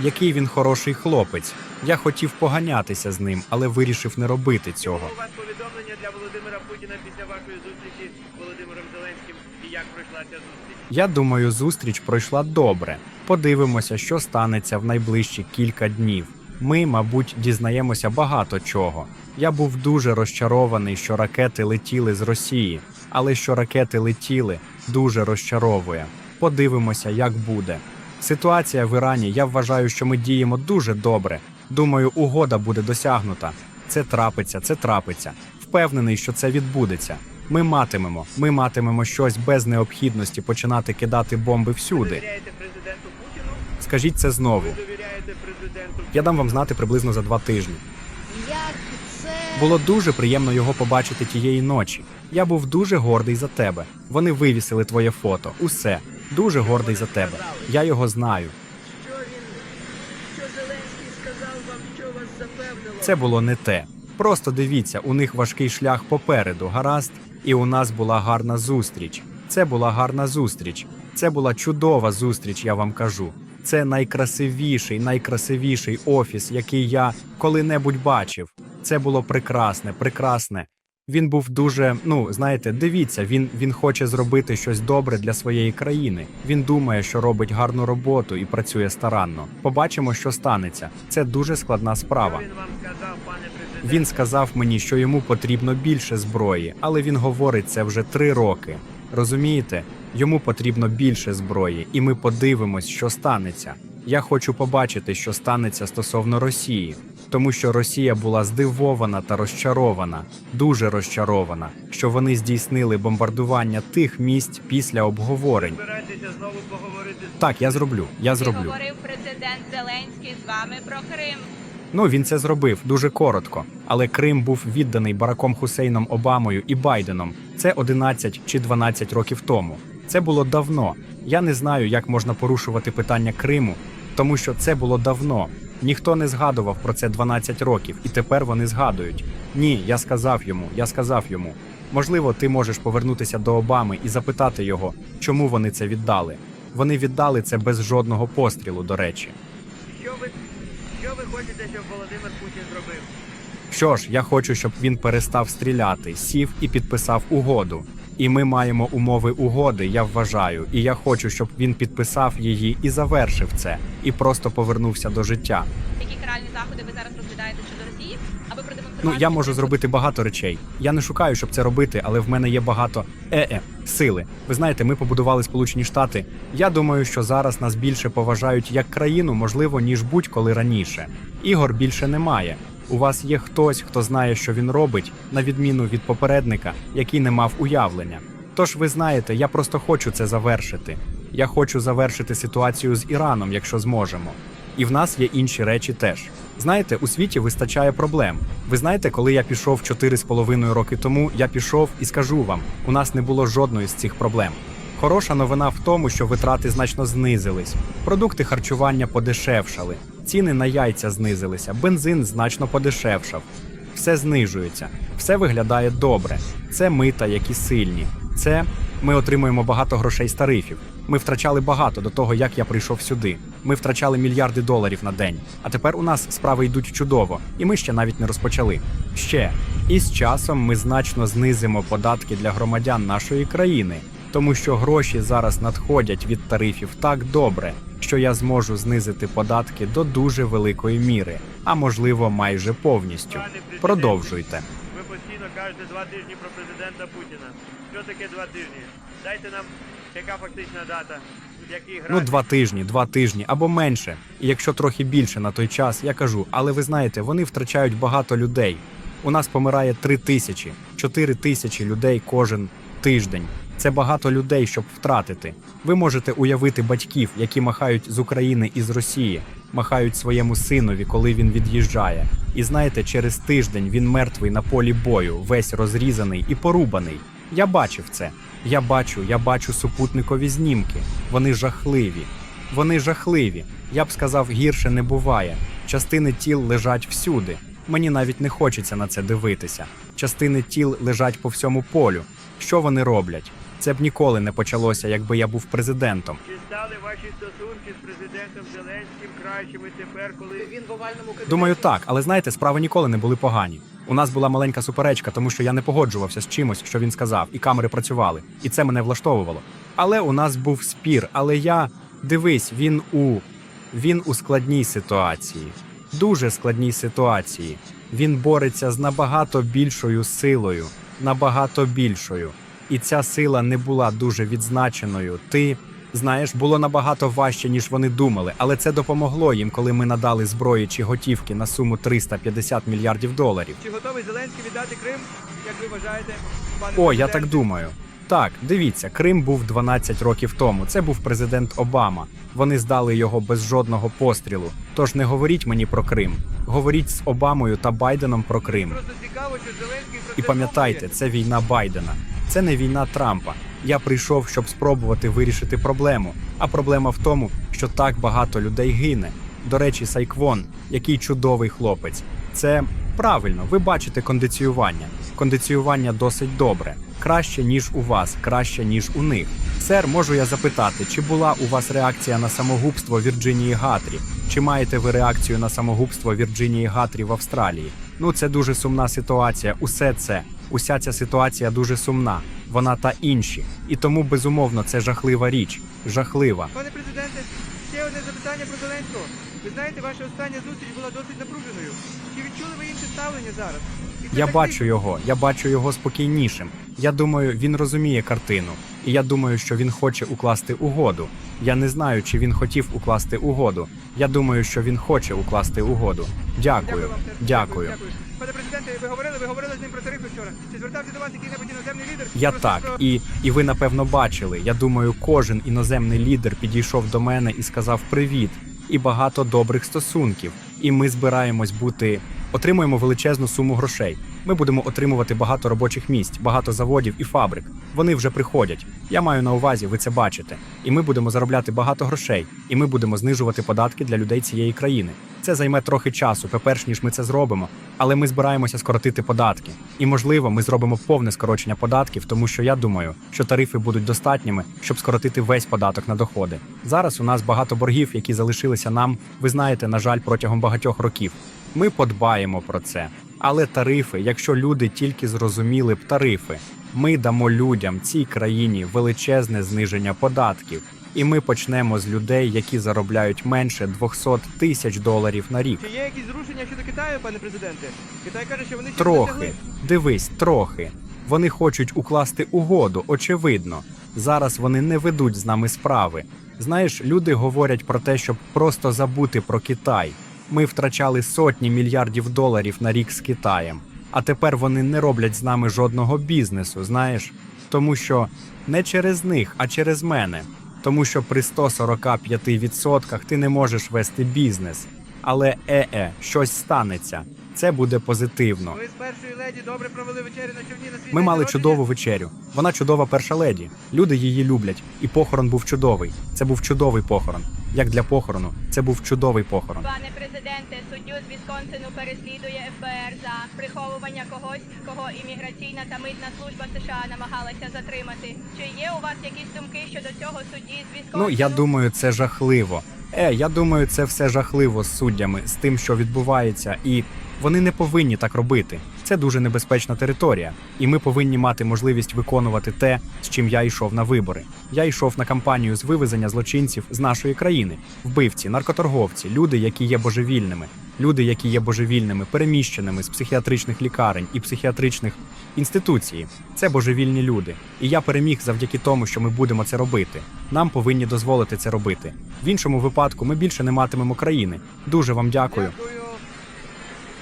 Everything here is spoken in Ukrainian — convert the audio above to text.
який він хороший хлопець. Я хотів поганятися з ним, але вирішив не робити цього. У вас повідомлення для Володимира Путіна після вашої зустрічі з Володимиром Зеленським і як пройшла ця зустріч? Я думаю, зустріч пройшла добре. Подивимося, що станеться в найближчі кілька днів. Ми, мабуть, дізнаємося багато чого. Я був дуже розчарований, що ракети летіли з Росії, але що ракети летіли, дуже розчаровує. Подивимося, як буде. Ситуація в Ірані. Я вважаю, що ми діємо дуже добре. Думаю, угода буде досягнута. Це трапиться, це трапиться. Впевнений, що це відбудеться. Ми матимемо, ми матимемо щось без необхідності починати кидати бомби всюди. президенту Путіну? Скажіть це знову. Довіряєте президенту? Я дам вам знати приблизно за два тижні. Було дуже приємно його побачити тієї ночі. Я був дуже гордий за тебе. Вони вивісили твоє фото. Усе дуже гордий за тебе. Я його знаю. Що він? Що Зеленський сказав вам, що вас запевнило? Це було не те. Просто дивіться, у них важкий шлях попереду, гаразд, і у нас була гарна зустріч. Це була гарна зустріч. Це була чудова зустріч, я вам кажу. Це найкрасивіший, найкрасивіший офіс, який я коли-небудь бачив. Це було прекрасне, прекрасне. Він був дуже, ну знаєте, дивіться, він, він хоче зробити щось добре для своєї країни. Він думає, що робить гарну роботу і працює старанно. Побачимо, що станеться. Це дуже складна справа. Він сказав мені, що йому потрібно більше зброї, але він говорить це вже три роки. Розумієте? Йому потрібно більше зброї, і ми подивимось, що станеться. Я хочу побачити, що станеться стосовно Росії, тому що Росія була здивована та розчарована, дуже розчарована, що вони здійснили бомбардування тих місць після обговорень. знову поговорити Так, я зроблю. Я Чи зроблю. говорив президент Зеленський з вами про Крим? Ну, він це зробив дуже коротко. Але Крим був відданий Бараком Хусейном Обамою і Байденом. Це 11 чи 12 років тому. Це було давно. Я не знаю, як можна порушувати питання Криму, тому що це було давно. Ніхто не згадував про це 12 років, і тепер вони згадують. Ні, я сказав йому, я сказав йому. Можливо, ти можеш повернутися до Обами і запитати його, чому вони це віддали. Вони віддали це без жодного пострілу, до речі. Що ви, що ви хочете, щоб Володимир Путін зробив? Що ж, я хочу, щоб він перестав стріляти, сів і підписав угоду. І ми маємо умови угоди, я вважаю, і я хочу, щоб він підписав її і завершив це, і просто повернувся до життя. Які каральні заходи ви зараз розглядаєте щодо Росії, аби Ну продемонструвати? я можу зробити багато речей. Я не шукаю, щоб це робити, але в мене є багато е-е, сили. Ви знаєте, ми побудували Сполучені Штати. Я думаю, що зараз нас більше поважають як країну, можливо, ніж будь-коли раніше. Ігор більше немає. У вас є хтось, хто знає, що він робить, на відміну від попередника, який не мав уявлення. Тож ви знаєте, я просто хочу це завершити. Я хочу завершити ситуацію з Іраном, якщо зможемо. І в нас є інші речі теж. Знаєте, у світі вистачає проблем. Ви знаєте, коли я пішов 4,5 роки тому, я пішов і скажу вам, у нас не було жодної з цих проблем. Хороша новина в тому, що витрати значно знизились, продукти харчування подешевшали, ціни на яйця знизилися, бензин значно подешевшав. Все знижується, все виглядає добре. Це мита, які сильні. Це ми отримуємо багато грошей з тарифів. Ми втрачали багато до того, як я прийшов сюди. Ми втрачали мільярди доларів на день. А тепер у нас справи йдуть чудово, і ми ще навіть не розпочали. Ще і з часом ми значно знизимо податки для громадян нашої країни, тому що гроші зараз надходять від тарифів так добре, що я зможу знизити податки до дуже великої міри, а можливо майже повністю. Продовжуйте. Ви постійно кажете два тижні про президента Путіна. Що таке два тижні? Дайте нам, яка фактична дата, Ну, два тижні, два тижні або менше. І якщо трохи більше на той час, я кажу, але ви знаєте, вони втрачають багато людей. У нас помирає три тисячі, чотири тисячі людей кожен тиждень. Це багато людей, щоб втратити. Ви можете уявити батьків, які махають з України і з Росії, махають своєму синові, коли він від'їжджає. І знаєте, через тиждень він мертвий на полі бою, весь розрізаний і порубаний. Я бачив це. Я бачу, я бачу супутникові знімки. Вони жахливі. Вони жахливі. Я б сказав, гірше не буває. Частини тіл лежать всюди. Мені навіть не хочеться на це дивитися. Частини тіл лежать по всьому полю. Що вони роблять? Це б ніколи не почалося, якби я був президентом. Чи стали ваші стосунки з президентом Зеленським кращими тепер, коли Він в овальному кабінеті. Думаю, так, але знаєте, справи ніколи не були погані. У нас була маленька суперечка, тому що я не погоджувався з чимось, що він сказав, і камери працювали, і це мене влаштовувало. Але у нас був спір. Але я дивись, він у він у складній ситуації, дуже складній ситуації. Він бореться з набагато більшою силою, набагато більшою. І ця сила не була дуже відзначеною. Ти знаєш, було набагато важче, ніж вони думали, але це допомогло їм, коли ми надали зброї чи готівки на суму 350 мільярдів доларів. чи готовий Зеленський віддати Крим, як ви вважаєте, пане О, я так думаю. Так, дивіться, Крим був 12 років тому. Це був президент Обама. Вони здали його без жодного пострілу. Тож не говоріть мені про Крим. Говоріть з Обамою та Байденом про Крим. Просто цікаво, що Зеленський І пам'ятайте, це війна Байдена. Це не війна Трампа. Я прийшов, щоб спробувати вирішити проблему. А проблема в тому, що так багато людей гине. До речі, Сайквон, який чудовий хлопець. Це правильно, ви бачите кондиціювання. Кондиціювання досить добре, краще ніж у вас, краще ніж у них. Сер, можу я запитати, чи була у вас реакція на самогубство Вірджинії Гатрі? Чи маєте ви реакцію на самогубство Вірджинії Гатрі в Австралії? Ну це дуже сумна ситуація. Усе це, уся ця ситуація дуже сумна. Вона та інші. І тому безумовно це жахлива річ. Жахлива. Пане президенте, ще одне запитання про Зеленського. Ви знаєте, ваша остання зустріч була досить напруженою. Чи відчули ви інше ставлення зараз? Я бачу його, я бачу його спокійнішим. Я думаю, він розуміє картину, і я думаю, що він хоче укласти угоду. Я не знаю, чи він хотів укласти угоду. Я думаю, що він хоче укласти угоду. Дякую, сер. дякую. Пане президенте, ви говорили, ви говорили з ним про тарифи вчора. Чи звертався до вас який-небудь іноземний лідер? Я так, про- і, і ви напевно бачили. Я думаю, кожен іноземний лідер підійшов до мене і сказав привіт, і багато добрих стосунків. І ми збираємось бути, отримуємо величезну суму грошей. Ми будемо отримувати багато робочих місць, багато заводів і фабрик. Вони вже приходять. Я маю на увазі, ви це бачите. І ми будемо заробляти багато грошей, і ми будемо знижувати податки для людей цієї країни. Це займе трохи часу, перш ніж ми це зробимо, але ми збираємося скоротити податки. І можливо, ми зробимо повне скорочення податків, тому що я думаю, що тарифи будуть достатніми, щоб скоротити весь податок на доходи. Зараз у нас багато боргів, які залишилися нам, ви знаєте, на жаль, протягом багатьох років. Ми подбаємо про це. Але тарифи, якщо люди тільки зрозуміли б тарифи, ми дамо людям цій країні величезне зниження податків. І ми почнемо з людей, які заробляють менше 200 тисяч доларів на рік. Чи є якісь зрушення щодо Китаю, пане президенте? Китай каже, що вони Трохи. Дивись, трохи. Вони хочуть укласти угоду, очевидно. Зараз вони не ведуть з нами справи. Знаєш, люди говорять про те, щоб просто забути про Китай. Ми втрачали сотні мільярдів доларів на рік з Китаєм. А тепер вони не роблять з нами жодного бізнесу, знаєш? Тому що не через них, а через мене. Тому що при 145% ти не можеш вести бізнес. Але е-е, щось станеться. Це буде позитивно. Ви з першою леді добре провели вечерю на човні на свій Ми день мали народження? чудову вечерю. Вона чудова перша леді. Люди її люблять, і похорон був чудовий. Це був чудовий похорон. Як для похорону, це був чудовий похорон. Пане президенте, суддю з Вісконсину переслідує ФБР за приховування когось, кого імміграційна та митна служба США намагалася затримати. Чи є у вас якісь думки щодо цього судді з Вісконсину? Ну я думаю, це жахливо. Е, я думаю, це все жахливо з суддями, з тим, що відбувається, і вони не повинні так робити. Це дуже небезпечна територія, і ми повинні мати можливість виконувати те, з чим я йшов на вибори. Я йшов на кампанію з вивезення злочинців з нашої країни, вбивці, наркоторговці, люди, які є божевільними, люди, які є божевільними, переміщеними з психіатричних лікарень і психіатричних інституцій. Це божевільні люди. І я переміг завдяки тому, що ми будемо це робити. Нам повинні дозволити це робити. В іншому випадку ми більше не матимемо країни. Дуже вам дякую.